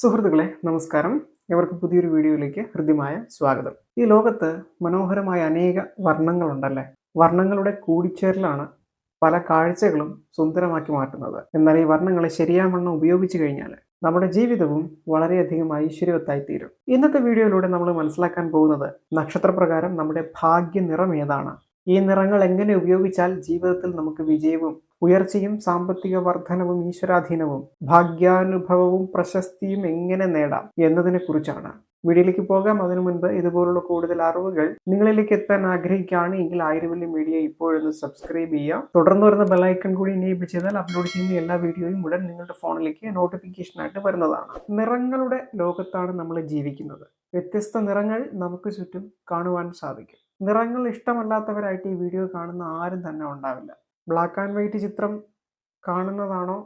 സുഹൃത്തുക്കളെ നമസ്കാരം. ഇവർക്ക് പുതിയൊരു വീഡിയോയിലേക്ക് ഹൃദ്യമായ സ്വാഗതം. ഈ ലോകത്ത് മനോഹരമായ അനേക വർണങ്ങളുണ്ടല്ലേ? വർണങ്ങളുടെ കൂടിച്ചേരലാണ് പല കാഴ്ചകളും സുന്ദരമാക്കി മാറ്റുന്നത്. എന്നാൽ ഈ വർണങ്ങളെ ശരിയാവണ്ണം ഉപയോഗിച്ചു കഴിഞ്ഞാൽ നമ്മുടെ ജീവിതവും വളരെയധികം ഐശ്വര്യവത്തായി തീരും ഇന്നത്തെ വീഡിയോയിലൂടെ നമ്മൾ മനസ്സിലാക്കാൻ പോകുന്നത് നക്ഷത്രപ്രകാരം നമ്മുടെ ഭാഗ്യ നിറം ഏതാണ്? ഈ നിറങ്ങൾ എങ്ങനെ ഉപയോഗിച്ചാൽ ജീവിതത്തിൽ നമുക്ക് വിജയവും ഉയർച്ചയും സാമ്പത്തിക വർധനവും ഈശ്വരാധീനവും ഭാഗ്യാനുഭവവും പ്രശസ്തിയും എങ്ങനെ നേടാം എന്നതിനെ കുറിച്ചാണ് വീഡിയോയിലേക്ക് പോകാം. അതിനു മുൻപ് ഇതുപോലുള്ള കൂടുതൽ അറിവുകൾ നിങ്ങളിലേക്ക് എത്താൻ ആഗ്രഹിക്കുകയാണ് എങ്കിൽ ആയിരവല്യം മീഡിയ ഇപ്പോഴൊന്ന് സബ്സ്ക്രൈബ് ചെയ്യുക. തുടർന്ന് വരുന്ന ബെല്ലൈക്കൺ കൂടി എനേബിൾ ചെയ്താൽ അപ്ലോഡ് ചെയ്യുന്ന എല്ലാ വീഡിയോയും ഉടൻ നിങ്ങളുടെ ഫോണിലേക്ക് നോട്ടിഫിക്കേഷനായിട്ട് വരുന്നതാണ്. നിറങ്ങളുടെ ലോകത്താണ് നമ്മൾ ജീവിക്കുന്നത്. വ്യത്യസ്ത നിറങ്ങൾ നമുക്ക് ചുറ്റും കാണുവാൻ സാധിക്കും. നിറങ്ങൾ ഇഷ്ടമല്ലാത്തവരായിട്ട് ഈ വീഡിയോ കാണുന്ന ആരും തന്നെ ഉണ്ടാവില്ല. ബ്ലാക്ക് ആൻഡ് വൈറ്റ് ചിത്രം കാണുന്നതാണോ?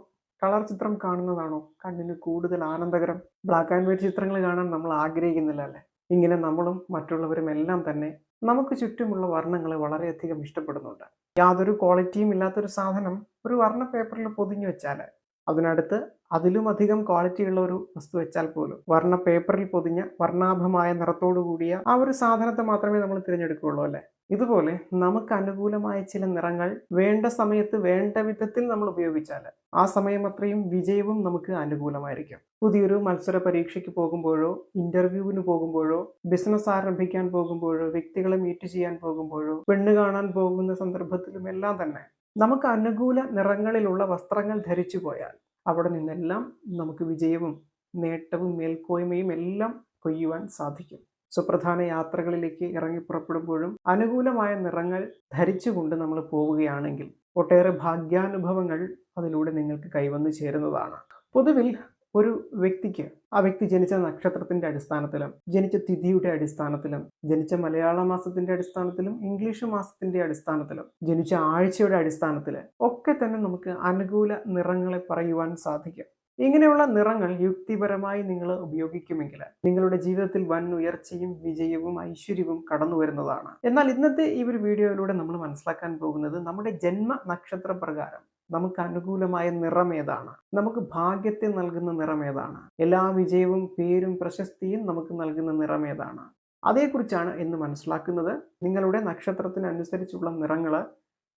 കളർ ചിത്രം കാണുന്നതാണോ? കണ്ണിന് കൂടുതൽ ആനന്ദകരം ബ്ലാക്ക് ആൻഡ് വൈറ്റ് ചിത്രങ്ങൾ കാണാൻ നമ്മൾ ആഗ്രഹിക്കുന്നില്ല അല്ലേ? ഇങ്ങനെ നമ്മളും മറ്റുള്ളവരും എല്ലാം തന്നെ നമുക്ക് ചുറ്റുമുള്ള വർണങ്ങളെ വളരെയധികം ഇഷ്ടപ്പെടുന്നുണ്ട്. യാതൊരു ക്വാളിറ്റിയും ഇല്ലാത്തൊരു സാധനം ഒരു വർണ പേപ്പറിൽ പൊതിഞ്ഞു വെച്ചാൽ അതിനടുത്ത് അതിലും അധികം ക്വാളിറ്റി ഉള്ള ഒരു വസ്തു വെച്ചാൽ പോലും വർണ പേപ്പറിൽ പൊതിഞ്ഞ വർണാഭമായ നിറത്തോടു കൂടിയ ആ ഒരു സാധനത്തെ മാത്രമേ നമ്മൾ തിരഞ്ഞെടുക്കുകയുള്ളൂ അല്ലേ? ഇതുപോലെ നമുക്ക് അനുകൂലമായ ചില നിറങ്ങൾ വേണ്ട സമയത്ത് വേണ്ട വിധത്തിൽ നമ്മൾ ഉപയോഗിച്ചാൽ ആ സമയം അത്രയും വിജയവും നമുക്ക് അനുകൂലമായിരിക്കും. പുതിയൊരു മത്സര പരീക്ഷയ്ക്ക് പോകുമ്പോഴോ ഇന്റർവ്യൂവിന് പോകുമ്പോഴോ ബിസിനസ് ആരംഭിക്കാൻ പോകുമ്പോഴോ വ്യക്തികളെ മീറ്റ് ചെയ്യാൻ പോകുമ്പോഴോ പെണ്ണ് കാണാൻ പോകുന്ന സന്ദർഭത്തിലും എല്ലാം തന്നെ നമുക്ക് അനുകൂല നിറങ്ങളിലുള്ള വസ്ത്രങ്ങൾ ധരിച്ചു പോയാൽ അവിടെ നിന്നെല്ലാം നമുക്ക് വിജയവും നേട്ടവും മേൽക്കോയ്മയും എല്ലാം കൊയ്യുവാൻ സാധിക്കും. സുപ്രധാന യാത്രകളിലേക്ക് ഇറങ്ങി പുറപ്പെടുമ്പോഴും അനുകൂലമായ നിറങ്ങൾ ധരിച്ചുകൊണ്ട് നമ്മൾ പോവുകയാണെങ്കിൽ ഒട്ടേറെ ഭാഗ്യാനുഭവങ്ങൾ അതിലൂടെ നിങ്ങൾക്ക് കൈവന്നു ചേരുന്നതാണ്. പൊതുവിൽ ഒരു വ്യക്തിക്ക് ആ വ്യക്തി ജനിച്ച നക്ഷത്രത്തിന്റെ അടിസ്ഥാനത്തിലും ജനിച്ച തിഥിയുടെ അടിസ്ഥാനത്തിലും ജനിച്ച മലയാള മാസത്തിന്റെ അടിസ്ഥാനത്തിലും ഇംഗ്ലീഷ് മാസത്തിന്റെ അടിസ്ഥാനത്തിലും ജനിച്ച ആഴ്ചയുടെ അടിസ്ഥാനത്തിൽ ഒക്കെ തന്നെ നമുക്ക് അനുകൂല നിറങ്ങളെ പറയുവാൻ സാധിക്കും. ഇങ്ങനെയുള്ള നിറങ്ങൾ യുക്തിപരമായി നിങ്ങൾ ഉപയോഗിക്കുമെങ്കിൽ നിങ്ങളുടെ ജീവിതത്തിൽ വൻ ഉയർച്ചയും വിജയവും ഐശ്വര്യവും കടന്നു വരുന്നതാണ്. എന്നാൽ ഇന്നത്തെ ഈ ഒരു വീഡിയോയിലൂടെ നമ്മൾ മനസ്സിലാക്കാൻ പോകുന്നത് നമ്മുടെ ജന്മ നക്ഷത്ര പ്രകാരം നമുക്ക് അനുകൂലമായ നിറം ഏതാണ്? നമുക്ക് ഭാഗ്യത്തെ നൽകുന്ന നിറം ഏതാണ്? എല്ലാ വിജയവും പേരും പ്രശസ്തിയും നമുക്ക് നൽകുന്ന നിറം ഏതാണ്? അതേക്കുറിച്ചാണ് ഇന്ന് മനസ്സിലാക്കുന്നത്. നിങ്ങളുടെ നക്ഷത്രത്തിനനുസരിച്ചുള്ള നിറങ്ങൾ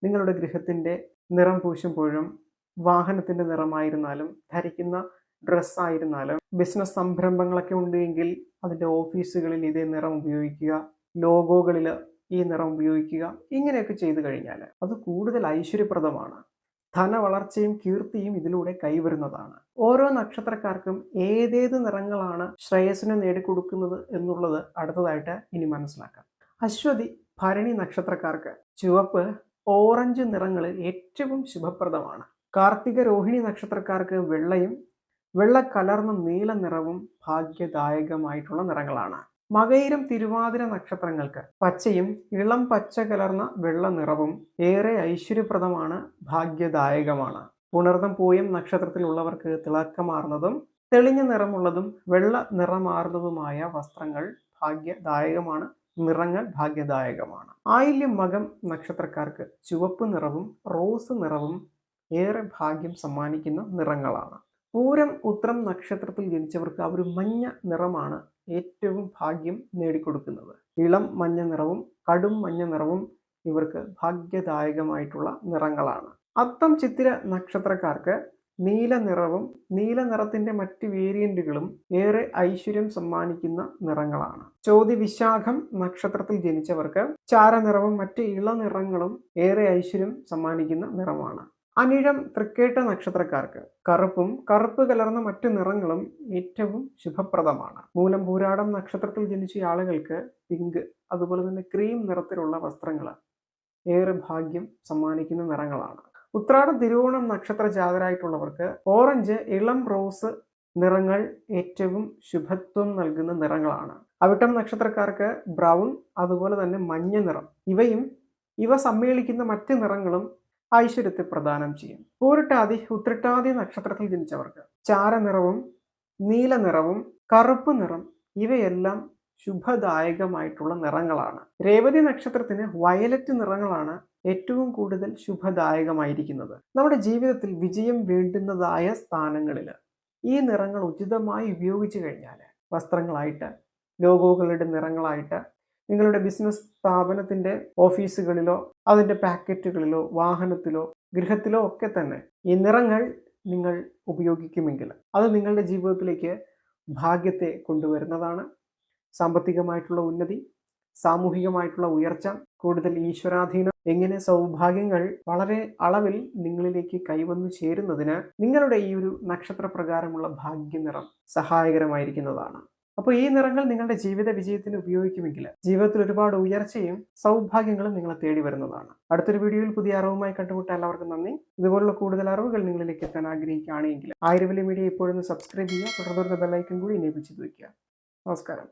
നിങ്ങളുടെ ഗൃഹത്തിന്റെ നിറം പൂശുമ്പോഴും വാഹനത്തിന്റെ നിറമായിരുന്നാലും ധരിക്കുന്ന ഡ്രസ്സായിരുന്നാലും ബിസിനസ് സംരംഭങ്ങളൊക്കെ ഉണ്ടെങ്കിൽ അതിന്റെ ഓഫീസുകളിൽ ഇതേ നിറം ഉപയോഗിക്കുക ലോഗോകളിൽ ഈ നിറം ഉപയോഗിക്കുക ഇങ്ങനെയൊക്കെ ചെയ്തു കഴിഞ്ഞാൽ അത് കൂടുതൽ ഐശ്വര്യപ്രദമാണ്. ധനവളർച്ചയും കീർത്തിയും ഇതിലൂടെ കൈവരുന്നതാണ്. ഓരോ നക്ഷത്രക്കാർക്കും ഏതേത് നിറങ്ങളാണ് ശ്രേയസിനെ നേടിക്കൊടുക്കുന്നത് എന്നുള്ളത് അടുത്തതായിട്ട് ഇനി മനസ്സിലാക്കാം. അശ്വതി ഭരണി നക്ഷത്രക്കാർക്ക് ചുവപ്പ് ഓറഞ്ച് നിറങ്ങളിൽ ഏറ്റവും ശുഭപ്രദമാണ്. കാർത്തിക രോഹിണി നക്ഷത്രക്കാർക്ക് വെള്ളയും വെള്ള കലർന്ന നീല നിറവും ഭാഗ്യദായകമായിട്ടുള്ള നിറങ്ങളാണ്. മകയിരം തിരുവാതിര നക്ഷത്രങ്ങൾക്ക് പച്ചയും ഇളം പച്ച കലർന്ന വെള്ള നിറവും ഏറെ ഐശ്വര്യപ്രദമാണ് ഭാഗ്യദായകമാണ്. പുണർന്നം പൂയം നക്ഷത്രത്തിലുള്ളവർക്ക് തിളക്കമാർന്നതും തെളിഞ്ഞ നിറമുള്ളതും വെള്ള നിറമാർന്നതുമായ വസ്ത്രങ്ങൾ ഭാഗ്യദായകമാണ് നിറങ്ങൾ ഭാഗ്യദായകമാണ്. ആയില്യം മകം നക്ഷത്രക്കാർക്ക് ചുവപ്പ് നിറവും റോസ് നിറവും ഏറെ ഭാഗ്യം സമ്മാനിക്കുന്ന നിറങ്ങളാണ്. പൂരം ഉത്രം നക്ഷത്രത്തിൽ ജനിച്ചവർക്ക് ആ ഒരു മഞ്ഞ നിറമാണ് ഏറ്റവും ഭാഗ്യം നേടിക്കൊടുക്കുന്നത്. ഇളം മഞ്ഞ നിറവും കടും മഞ്ഞ നിറവും ഇവർക്ക് ഭാഗ്യദായകമായിട്ടുള്ള നിറങ്ങളാണ്. അത്തം ചിത്തിര നക്ഷത്രക്കാർക്ക് നീല നിറവും നീല നിറത്തിന്റെ മറ്റ് വേരിയന്റുകളും ഏറെ ഐശ്വര്യം സമ്മാനിക്കുന്ന നിറങ്ങളാണ്. ചോതി വിശാഖം നക്ഷത്രത്തിൽ ജനിച്ചവർക്ക് ചാരനിറവും മറ്റ് ഇളനിറങ്ങളും ഏറെ ഐശ്വര്യം സമ്മാനിക്കുന്ന നിറമാണ്. അനിഴം തൃക്കേട്ട നക്ഷത്രക്കാർക്ക്. കറുപ്പും കറുപ്പ് കലർന്ന മറ്റു നിറങ്ങളും ഏറ്റവും ശുഭപ്രദമാണ്. മൂലം പൂരാടം നക്ഷത്രത്തിൽ ജനിച്ച ആളുകൾക്ക് പിങ്ക് അതുപോലെ തന്നെ ക്രീം നിറത്തിലുള്ള വസ്ത്രങ്ങൾ ഏറെ ഭാഗ്യം സമ്മാനിക്കുന്ന നിറങ്ങളാണ്. ഉത്രാട തിരുവോണം നക്ഷത്ര ജാതരായിട്ടുള്ളവർക്ക് ഓറഞ്ച് ഇളം റോസ് നിറങ്ങൾ ഏറ്റവും ശുഭത്വം നൽകുന്ന നിറങ്ങളാണ്. അവിട്ടം നക്ഷത്രക്കാർക്ക് ബ്രൗൺ അതുപോലെ തന്നെ മഞ്ഞ നിറം. ഇവയും ഇവ സമ്മേളിക്കുന്ന മറ്റ് നിറങ്ങളും ഐശ്വര്യത്തെ പ്രദാനം ചെയ്യും. പൂരിട്ടാതി ഉത്രട്ടാതി നക്ഷത്രത്തിൽ ജനിച്ചവർക്ക് ചാരനിറവും നീല നിറവും കറുപ്പ് നിറം ഇവയെല്ലാം ശുഭദായകമായിട്ടുള്ള നിറങ്ങളാണ്. രേവതി നക്ഷത്രത്തിന് വയലറ്റ് നിറങ്ങളാണ് ഏറ്റവും കൂടുതൽ ശുഭദായകമായിരിക്കുന്നത്. നമ്മുടെ ജീവിതത്തിൽ വിജയം വേണ്ടുന്നതായ സ്ഥാനങ്ങളിൽ ഈ നിറങ്ങൾ ഉചിതമായി ഉപയോഗിച്ചു കഴിഞ്ഞാൽ വസ്ത്രങ്ങളായിട്ട് ലോഗോകളുടെ നിറങ്ങളായിട്ട് നിങ്ങളുടെ ബിസിനസ് സ്ഥാപനത്തിന്റെ ഓഫീസുകളിലോ അതിന്റെ പാക്കറ്റുകളിലോ വാഹനത്തിലോ ഗൃഹത്തിലോ ഒക്കെ തന്നെ ഈ നിറങ്ങൾ നിങ്ങൾ ഉപയോഗിക്കുമെങ്കിൽ അത് നിങ്ങളുടെ ജീവിതത്തിലേക്ക് ഭാഗ്യത്തെ കൊണ്ടുവരുന്നതാണ്. സാമ്പത്തികമായിട്ടുള്ള ഉന്നതി സാമൂഹികമായിട്ടുള്ള ഉയർച്ച കൂടുതൽ ഈശ്വരാധീനം എങ്ങനെ സൗഭാഗ്യങ്ങൾ വളരെ അളവിൽ നിങ്ങളിലേക്ക് കൈവന്നു ചേരുന്നതിന് നിങ്ങളുടെ ഈ ഒരു നക്ഷത്ര പ്രകാരമുള്ള ഭാഗ്യനിറം സഹായകരമായിരിക്കുന്നതാണ്. അപ്പോൾ ഈ നിറങ്ങൾ നിങ്ങളുടെ ജീവിത വിജയത്തിന് ഉപയോഗിക്കുമെങ്കിൽ ജീവിതത്തിൽ ഒരുപാട് ഉയർച്ചയും സൗഭാഗ്യങ്ങളും നിങ്ങളെ തേടി വരുന്നതാണ്. അടുത്തൊരു വീഡിയോയിൽ പുതിയ അറിവുമായി കണ്ടുമുട്ടാൻ എല്ലാവർക്കും നന്ദി. ഇതുപോലുള്ള കൂടുതൽ അറിവുകൾ നിങ്ങളിലേക്ക് എത്താൻ ആഗ്രഹിക്കുകയാണെങ്കിൽ ആയിരവലി മീഡിയ ഇപ്പോഴൊന്ന് സബ്സ്ക്രൈബ് ചെയ്യുക തുടർന്ന് ബെല്ലൈക്കും കൂടി എനേബിൾ ചെയ്ത് വയ്ക്കുക നമസ്കാരം.